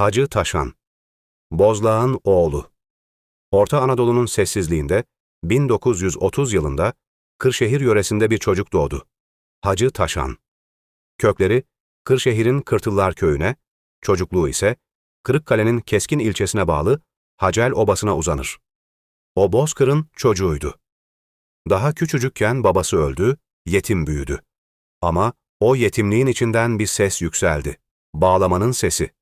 Hacı Taşan Bozlağ'ın oğlu Orta Anadolu'nun sessizliğinde 1930 yılında Kırşehir yöresinde bir çocuk doğdu. Hacı Taşan. Kökleri Kırşehir'in Kırtıllar köyüne, çocukluğu ise Kırıkkale'nin Keskin ilçesine bağlı Hacel Obası'na uzanır. O Bozkır'ın çocuğuydu. Daha küçücükken babası öldü, yetim büyüdü. Ama o yetimliğin içinden bir ses yükseldi. Bağlamanın sesi.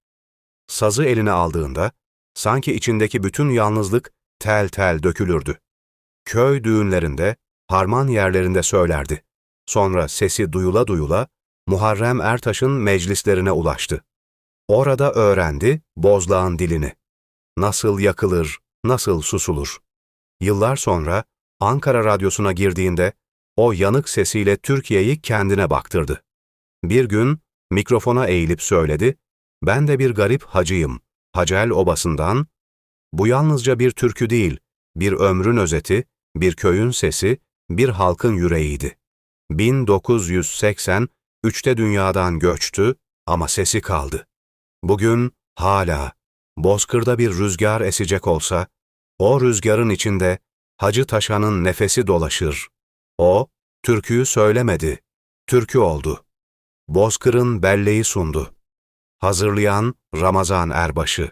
Sazı eline aldığında, sanki içindeki bütün yalnızlık tel tel dökülürdü. Köy düğünlerinde, harman yerlerinde söylerdi. Sonra sesi duyula duyula, Muharrem Ertaş'ın meclislerine ulaştı. Orada öğrendi bozlağın dilini. Nasıl yakılır, nasıl susulur. Yıllar sonra Ankara Radyosu'na girdiğinde o yanık sesiyle Türkiye'yi kendine baktırdı. Bir gün mikrofona eğilip söyledi, ben de bir garip hacıyım, Hacel Obası'ndan. Bu yalnızca bir türkü değil, bir ömrün özeti, bir köyün sesi, bir halkın yüreğiydi. 1983'te dünyadan göçtü ama sesi kaldı. Bugün hala Bozkır'da bir rüzgar esecek olsa, o rüzgarın içinde Hacı Taşan'ın nefesi dolaşır. O, türküyü söylemedi, türkü oldu. Bozkır'ın belleği sundu. Hazırlayan Ramazan Erbaşı